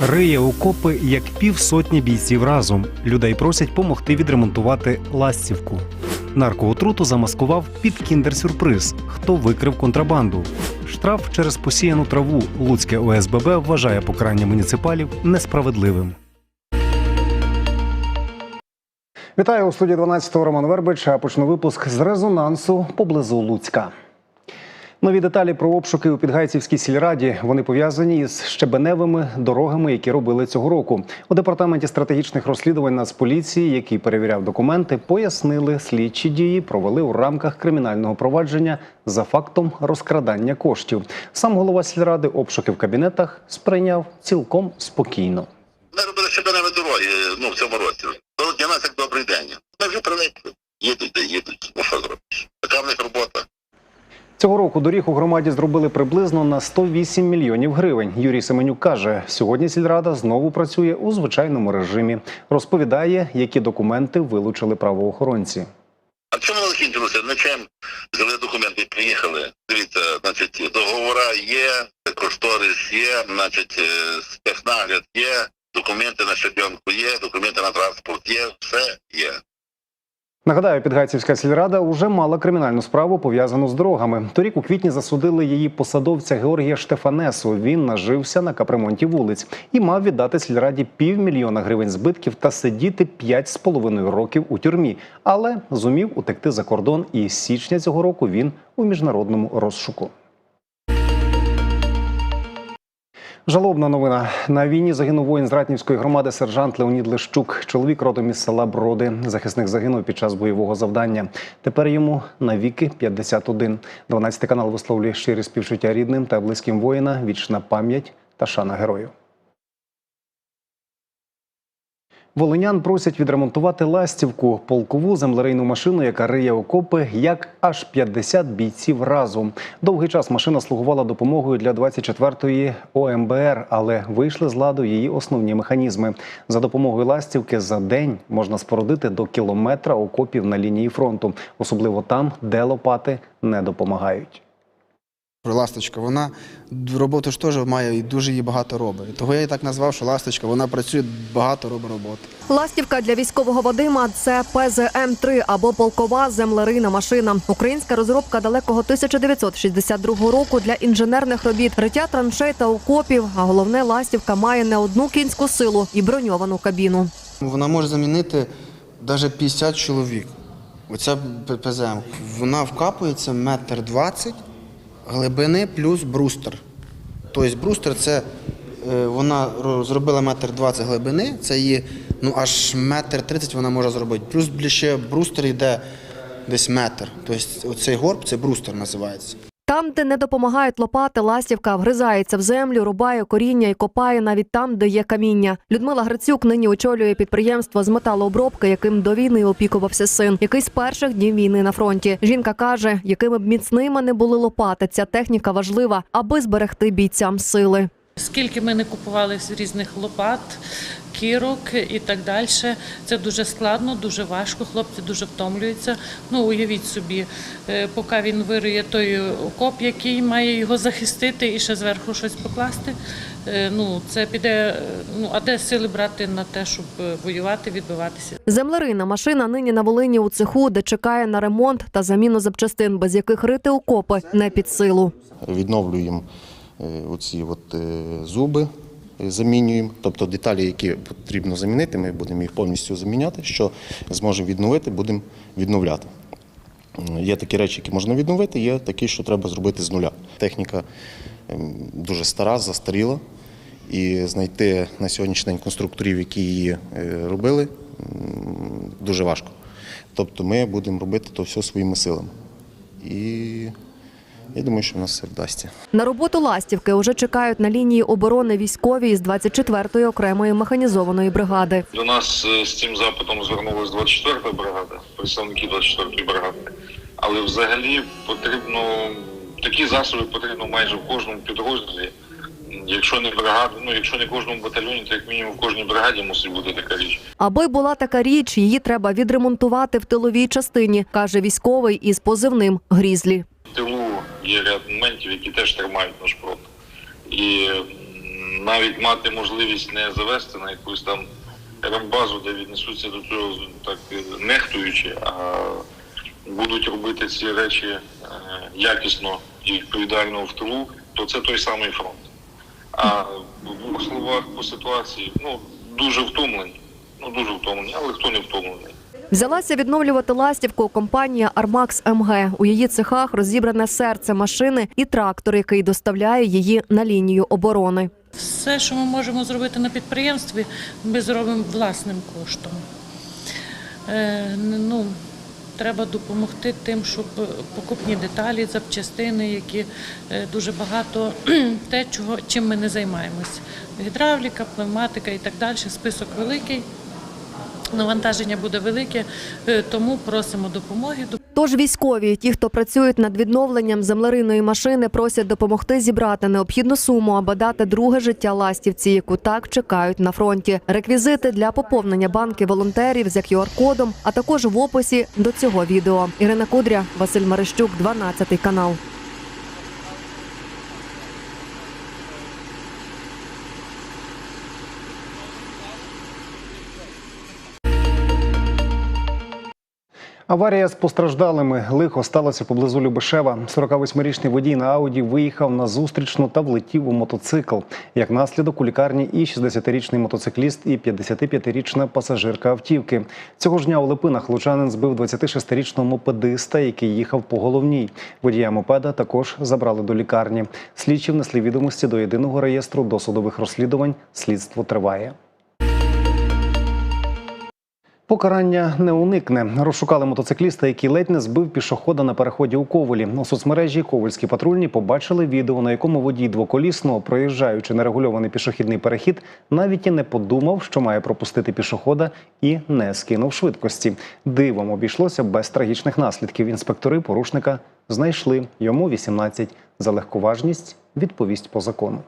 Риє окопи як півсотні бійців разом. Людей просять помогти відремонтувати ластівку. Наркоотруту замаскував під кіндер-сюрприз. Хто викрив контрабанду? Штраф через посіяну траву. Луцьке ОСББ вважає покарання муніципалів несправедливим. Вітаю у студії 12-го Роман Вербич. Почну випуск з резонансу поблизу Луцька. Нові деталі про обшуки у Підгайцівській сільраді вони пов'язані із щебеневими дорогами, які робили цього року. У департаменті стратегічних розслідувань Нацполіції, який перевіряв документи, пояснили, слідчі дії провели у рамках кримінального провадження за фактом розкрадання коштів. Сам голова сільради обшуки в кабінетах сприйняв цілком спокійно. Ми робили щебеневі дороги ну, в цьому році. Для нас як добрий день. Ми вже привикли. Їдуть, де їдуть. Ну що зробиш? Така в них робота. Цього року доріг у громаді зробили приблизно на 108 мільйонів гривень. Юрій Семенюк каже, сьогодні сільрада знову працює у звичайному режимі. Розповідає, які документи вилучили правоохоронці. А чому не закінчилося? Нічим взяли документи і приїхали. Дивіться, значить, договора є, кошторис є, значить, спецнагляд є, документи на щебенку є, документи на транспорт є, все є. Нагадаю, Підгайцівська сільрада уже мала кримінальну справу пов'язану з дорогами. Торік у квітні засудили її посадовця Георгія Штефанесу. Він нажився на капремонті вулиць і мав віддати сільраді півмільйона гривень збитків та сидіти п'ять з половиною років у тюрмі, але зумів утекти за кордон. І з січня цього року він у міжнародному розшуку. Жалобна новина на війні загинув воїн з Ратнівської громади сержант Леонід Лещук. Чоловік родом із села Броди. Захисник загинув під час бойового завдання. Тепер йому навіки 51. 12 канал висловлює щирі співчуття рідним та близьким воїна. Вічна пам'ять та шана герою. Волинян просять відремонтувати ластівку, полкову землерийну машину, яка риє окопи, як аж 50 бійців разом. Довгий час машина слугувала допомогою для 24-ї ОМБР, але вийшли з ладу її основні механізми. За допомогою ластівки за день можна спорудити до кілометра окопів на лінії фронту, особливо там, де лопати не допомагають. Ласточка, вона роботу ж теж має і дуже її багато робить. Того я її так назвав, що ласточка, вона працює багато робить роботи. Ластівка для військового Вадима це ПЗМ-3 або полкова землерийна машина. Українська розробка далекого 1962 року для інженерних робіт, риття траншей та окопів. А головне, ластівка має не одну кінську силу і броньовану кабіну. Вона може замінити навіть 50 чоловік. Оця ПЗМ, вона вкапується метр двадцять глибини плюс брустер. Тобто брустер це е, вона зробила метр двадцять глибини, це її ну аж метр тридцять вона може зробити. Плюс ще брустер йде десь метр. Тобто цей горб це брустер називається. Там, де не допомагають лопати, ластівка вгризається в землю, рубає коріння і копає навіть там, де є каміння. Людмила Грицюк нині очолює підприємство з металообробки, яким до війни опікувався син, який з перших днів війни на фронті. Жінка каже, якими б міцними не були лопати, ця техніка важлива, аби зберегти бійцям сили. Скільки ми не купували різних лопат, кірок і так далі, це дуже складно, дуже важко. Хлопці дуже втомлюються. Ну уявіть собі, е, поки він вирує той окоп, який має його захистити, і ще зверху щось покласти. е, Ну це піде. е, Ну а де сили брати на те, щоб воювати, відбиватися? Землерийна машина нині на Волині у цеху, де чекає на ремонт та заміну запчастин, без яких рити окопи не під силу. відновлюємо оці от зуби, замінюємо. Тобто деталі, які потрібно замінити, ми будемо їх повністю заміняти. Що зможемо відновити, будемо відновляти. Є такі речі, які можна відновити, є такі, що треба зробити з нуля. Техніка ем, дуже стара, застаріла. І знайти на сьогоднішній день конструкторів, які її е, робили, дуже важко. Тобто ми будемо робити то все своїми силами. І я думаю, що в нас все вдасться. На роботу ластівки уже чекають на лінії оборони військові із 24-ї окремої механізованої бригади. До нас е, з цим запитом звернулась 24-та бригада, представники 24-ї бригади. Але взагалі потрібно такі засоби потрібно майже в кожному підрозділі. Якщо не бригада, ну якщо не кожному батальйоні, то як мінімум в кожній бригаді мусить бути така річ. Аби була така річ, її треба відремонтувати в тиловій частині, каже військовий із позивним Грізлі. Є ряд моментів, які теж тримають наш фронт. І навіть мати можливість не завести на якусь там рембазу, де віднесуться до цього так нехтуючи, а будуть робити ці речі е, якісно і відповідально в тилу, то це той самий фронт. А в двох словах по ситуації, ну дуже втомлені. Ну дуже втомлені, але хто не втомлений. Взялася відновлювати ластівку компанія Армакс МГ. У її цехах розібране серце машини і трактор, який доставляє її на лінію оборони. Все, що ми можемо зробити на підприємстві, ми зробимо власним коштом. Е, ну, треба допомогти тим, щоб покупні деталі, запчастини, які е, дуже багато те, чого, чим ми не займаємось. Гідравліка, пневматика і так далі. Список великий. Навантаження буде велике, е, тому просимо допомоги. Тож військові, ті, хто працюють над відновленням землериної машини, просять допомогти зібрати необхідну суму, аби дати друге життя ластівці, яку так чекають на фронті. Реквізити для поповнення банки волонтерів за QR-кодом, а також в описі до цього відео. Ірина Кудря, Василь Марищук, 12 канал. Аварія з постраждалими лихо сталося поблизу Любешева. 48-річний водій на Ауді виїхав на зустрічну та влетів у мотоцикл. Як наслідок у лікарні і 60-річний мотоцикліст, і 55-річна пасажирка автівки. Цього ж дня у Липинах лучанин збив 26-річного мопедиста, який їхав по головній. Водія мопеда також забрали до лікарні. Слідчі внесли відомості до єдиного реєстру досудових розслідувань. Слідство триває. Покарання не уникне. Розшукали мотоцикліста, який ледь не збив пішохода на переході у Ковелі. У соцмережі Ковальські патрульні побачили відео, на якому водій двоколісного, проїжджаючи нерегульований пішохідний перехід, навіть і не подумав, що має пропустити пішохода, і не скинув швидкості. Дивом обійшлося без трагічних наслідків. Інспектори порушника знайшли йому 18. За легковажність відповість по закону.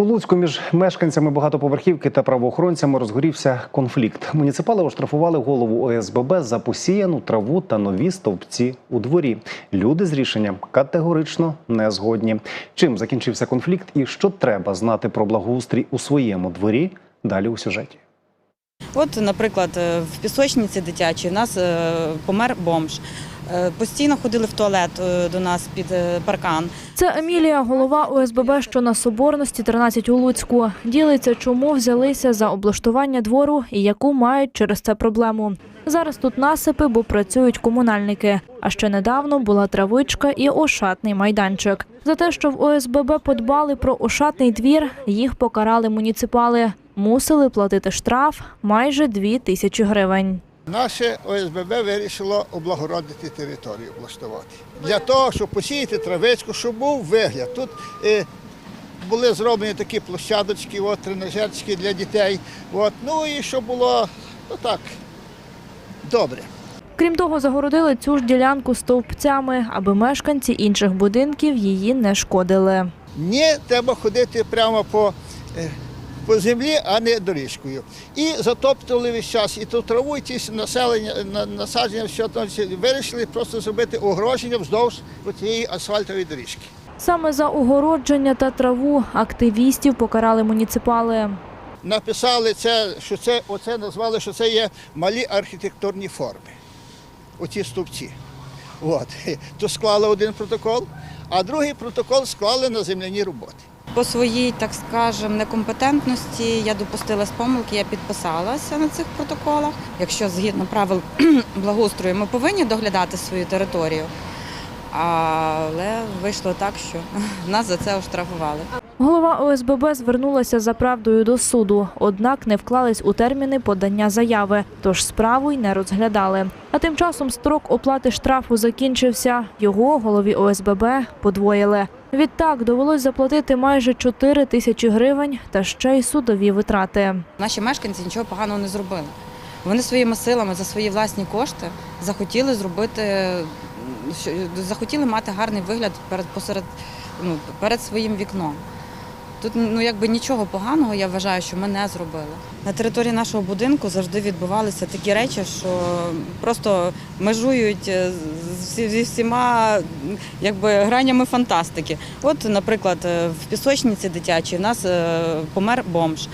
У Луцьку між мешканцями багатоповерхівки та правоохоронцями розгорівся конфлікт. Муніципали оштрафували голову ОСББ за посіяну траву та нові стовпці у дворі. Люди з рішенням категорично не згодні. Чим закінчився конфлікт і що треба знати про благоустрій у своєму дворі? Далі у сюжеті. От, наприклад, е, в пісочниці дитячій в нас е, помер бомж. Е, Постійно ходили в туалет е, до нас під е, паркан. Це Емілія, голова ОСББ, що на Соборності 13 у Луцьку. Ділиться, чому взялися за облаштування двору і яку мають через це проблему. Зараз тут насипи, бо працюють комунальники. А ще недавно була травичка і ошатний майданчик. За те, що в ОСББ подбали про ошатний двір, їх покарали муніципали. Мусили платити штраф майже 2 тисячі гривень. Наше ОСББ вирішило облагородити територію, облаштувати. Для того, щоб посіяти травичку, щоб був вигляд. Тут е, були зроблені такі площадочки, от, тренажерчики для дітей. От, ну і щоб було ну, так, добре. Крім того, загородили цю ж ділянку стовпцями, аби мешканці інших будинків її не шкодили. Ні, треба ходити прямо по, е, по землі, а не доріжкою. І затоптували весь час. І ту траву, і ті населення, насадження, все там вирішили просто зробити огороження вздовж цієї асфальтової доріжки. Саме за огородження та траву активістів покарали муніципали. Написали це, що це оце назвали, що це є малі архітектурні форми. Оці стовпці. От. То склали один протокол, а другий протокол склали на земляні роботи. По своїй, так скажемо, некомпетентності я допустилась помилки, я підписалася на цих протоколах. Якщо згідно правил благоустрою ми повинні доглядати свою територію, але вийшло так, що нас за це оштрафували. Голова ОСББ звернулася за правдою до суду, однак не вклались у терміни подання заяви, тож справу й не розглядали. А тим часом строк оплати штрафу закінчився. Його голові ОСББ подвоїли. Відтак довелось заплатити майже 4 тисячі гривень та ще й судові витрати. Наші мешканці нічого поганого не зробили. Вони своїми силами за свої власні кошти захотіли зробити, захотіли мати гарний вигляд перед посеред ну, перед своїм вікном. Тут ну якби нічого поганого, я вважаю, що ми не зробили. На території нашого будинку завжди відбувалися такі речі, що просто межують е, зі, всіма якби гранями фантастики. От, наприклад, е, в пісочниці дитячій в нас е, помер бомж.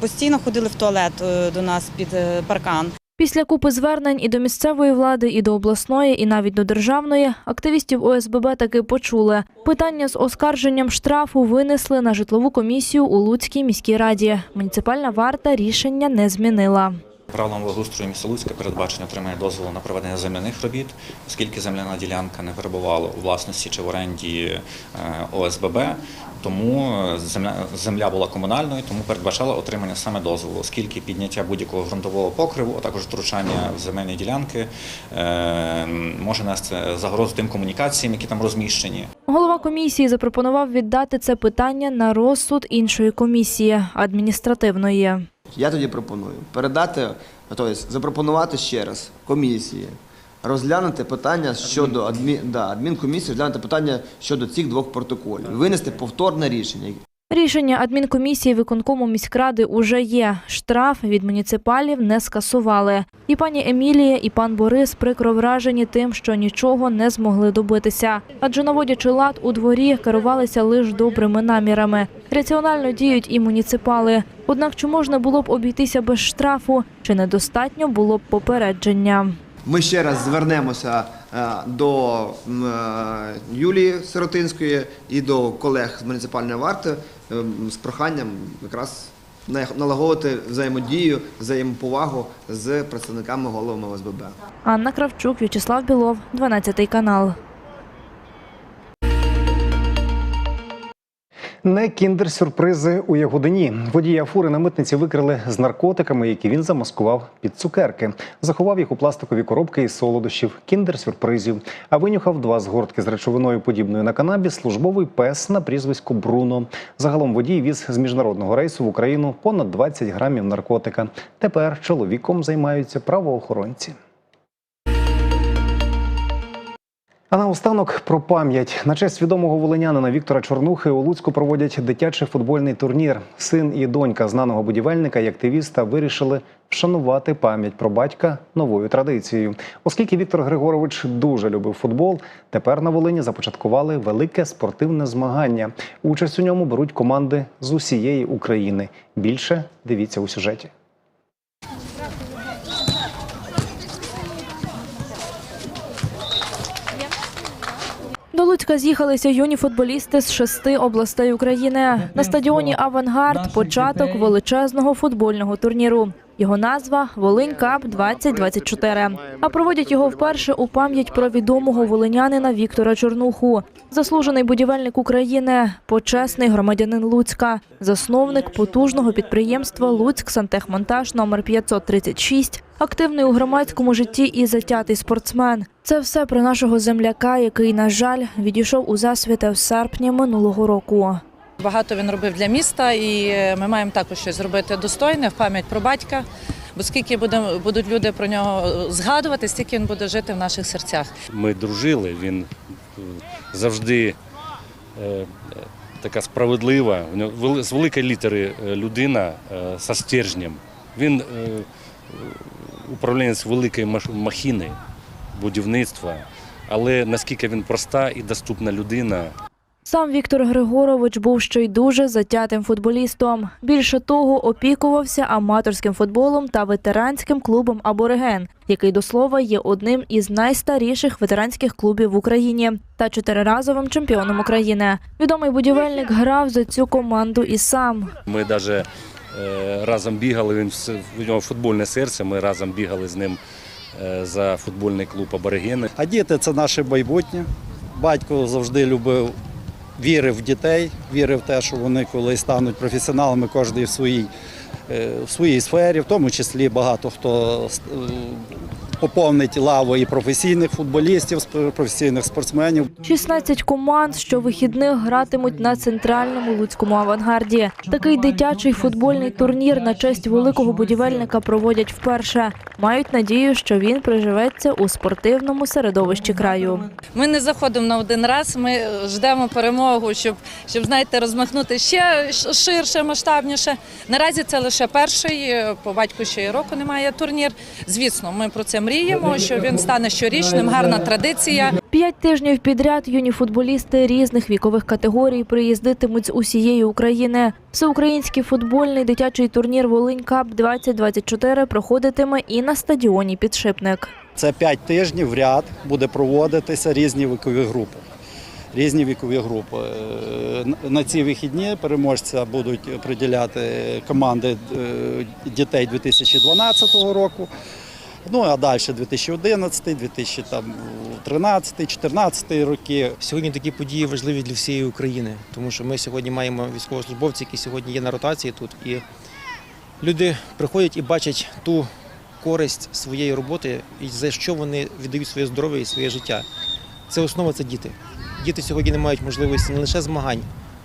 Постійно ходили в туалет до нас під паркан. Після купи звернень і до місцевої влади, і до обласної, і навіть до державної активістів ОСББ таки почули. Питання з оскарженням штрафу винесли на житлову комісію у Луцькій міській раді. Муніципальна варта рішення не змінила. Правилам благоустрою міста Луцька передбачено отримання дозволу на проведення земляних робіт, оскільки земляна ділянка не перебувала у власності чи в оренді е, ОСББ, тому е, земля, земля була комунальною, тому передбачала отримання саме дозволу, оскільки підняття будь-якого ґрунтового покриву, а також втручання в земельні ділянки е, може нести загрозу тим комунікаціям, які там розміщені. Голова комісії запропонував віддати це питання на розсуд іншої комісії адміністративної. Я тоді пропоную передати, тобто запропонувати ще раз комісії розглянути питання щодо адмі, да, адмінкомісії, розглянути питання щодо цих двох протоколів, винести повторне рішення. Рішення адмінкомісії виконкому міськради уже є. Штраф від муніципалів не скасували. І пані Емілія, і пан Борис прикро вражені тим, що нічого не змогли добитися. Адже наводячи лад у дворі, керувалися лише добрими намірами. Раціонально діють і муніципали. Однак чи можна було б обійтися без штрафу, чи недостатньо було б попередження? Ми ще раз звернемося е, до е, Юлії Сиротинської і до колег з муніципальної варти е, з проханням якраз на- налагодити взаємодію, взаємоповагу з представниками головами ОСББ. Анна Кравчук, В'ячеслав Білов, 12 канал. Не кіндер-сюрпризи у Ягодині. Водія фури на митниці викрили з наркотиками, які він замаскував під цукерки. Заховав їх у пластикові коробки із солодощів, кіндер-сюрпризів. А винюхав два згортки з речовиною подібною на канабіс службовий пес на прізвисько Бруно. Загалом водій віз з міжнародного рейсу в Україну понад 20 грамів наркотика. Тепер чоловіком займаються правоохоронці. А наостанок про пам'ять на честь відомого волинянина Віктора Чорнухи у Луцьку проводять дитячий футбольний турнір. Син і донька знаного будівельника і активіста вирішили вшанувати пам'ять про батька новою традицією. Оскільки Віктор Григорович дуже любив футбол, тепер на Волині започаткували велике спортивне змагання. Участь у ньому беруть команди з усієї України. Більше дивіться у сюжеті. Луцька з'їхалися юні футболісти з шести областей України. На стадіоні Авангард початок величезного футбольного турніру. Його назва Волинь Кап 2024. А проводять його вперше у пам'ять про відомого волинянина Віктора Чорнуху, заслужений будівельник України, почесний громадянин Луцька, засновник потужного підприємства Луцьк Сантехмонтаж номер 536, активний у громадському житті і затятий спортсмен. Це все про нашого земляка, який, на жаль, відійшов у засвіте в серпні минулого року. Багато він робив для міста, і е, ми маємо також щось зробити достойне в пам'ять про батька. Бо скільки будуть люди про нього згадувати, стільки він буде жити в наших серцях. Ми дружили, він е, завжди е, е, така справедлива, з великої літери е, людина е, со стержнем. Він е, е, управлінець великої махіни, будівництва, але наскільки він проста і доступна людина, Сам Віктор Григорович був ще й дуже затятим футболістом. Більше того, опікувався аматорським футболом та ветеранським клубом Абориген, який до слова є одним із найстаріших ветеранських клубів в Україні та чотириразовим чемпіоном України. Відомий будівельник грав за цю команду і сам. Ми навіть разом бігали, він у нього футбольне серце, ми разом бігали з ним е, за футбольний клуб Аборигени. А діти це наше майбутнє. Батько завжди любив, вірив в дітей, вірив в те, що вони колись стануть професіоналами, кожен в своїй, е, в своїй сфері, в тому числі багато хто е, поповнить лаву і професійних футболістів, професійних спортсменів. 16 команд щовихідних гратимуть на центральному луцькому авангарді. Такий дитячий футбольний турнір на честь великого будівельника проводять вперше. Мають надію, що він приживеться у спортивному середовищі краю. Ми не заходимо на один раз. Ми ждемо перемогу, щоб, щоб знаєте, розмахнути ще ширше, масштабніше. Наразі це лише перший. По батьку ще й року немає турнір. Звісно, ми про це мріємо. Що він стане щорічним, гарна традиція. П'ять тижнів підряд юні футболісти різних вікових категорій приїздитимуть з усієї України. Всеукраїнський футбольний дитячий турнір Волинь Кап 2024 проходитиме і на стадіоні Підшипник. Це 5 тижнів в ряд буде проводитися різні вікові групи. Різні вікові групи. Е, На ці вихідні переможця будуть приділяти команди е, дітей 2012 року. Ну а далі 2011, 2013, 2014 роки. Сьогодні такі події важливі для всієї України, тому що ми сьогодні маємо військовослужбовців, які сьогодні є на ротації тут. І люди приходять і бачать ту користь своєї роботи, і за що вони віддають своє здоров'я і своє життя. Це основа це діти. Діти сьогодні не мають можливості не лише змагань,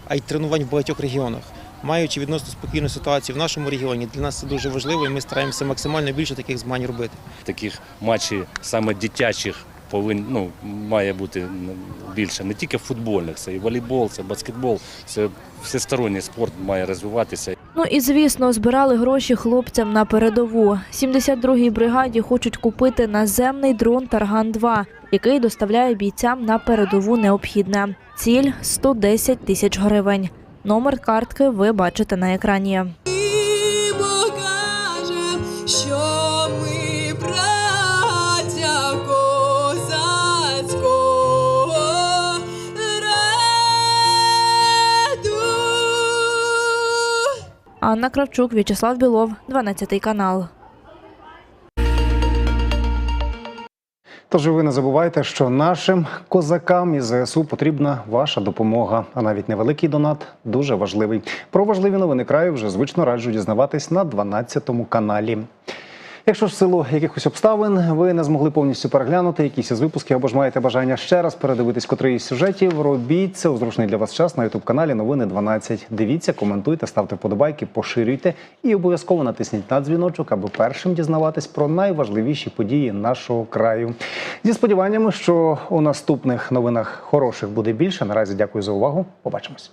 а й тренувань в багатьох регіонах. Маючи відносно спокійну ситуацію в нашому регіоні, для нас це дуже важливо, і ми стараємося максимально більше таких змагань робити. Таких матчів саме дитячих повинні ну, має бути більше. Не тільки футбольних, це і волейбол, це баскетбол, це всесторонній спорт має розвиватися. Ну і звісно, збирали гроші хлопцям на передову. 72-й бригаді хочуть купити наземний дрон Тарган 2 який доставляє бійцям на передову необхідне. Ціль 110 тисяч гривень. Номер картки ви бачите на екрані. Анна Кравчук, В'ячеслав Білов, 12 канал. Тож ви не забувайте, що нашим козакам із ЗСУ потрібна ваша допомога, а навіть невеликий донат дуже важливий. Про важливі новини краю вже звично раджу дізнаватись на 12 каналі. Якщо ж в силу якихось обставин ви не змогли повністю переглянути якісь із випусків або ж маєте бажання ще раз передивитись котрий із сюжетів, робіть це у зручний для вас час на ютуб каналі Новини 12. Дивіться, коментуйте, ставте вподобайки, поширюйте і обов'язково натисніть на дзвіночок, аби першим дізнаватись про найважливіші події нашого краю. Зі сподіваннями, що у наступних новинах хороших буде більше. Наразі дякую за увагу. Побачимось.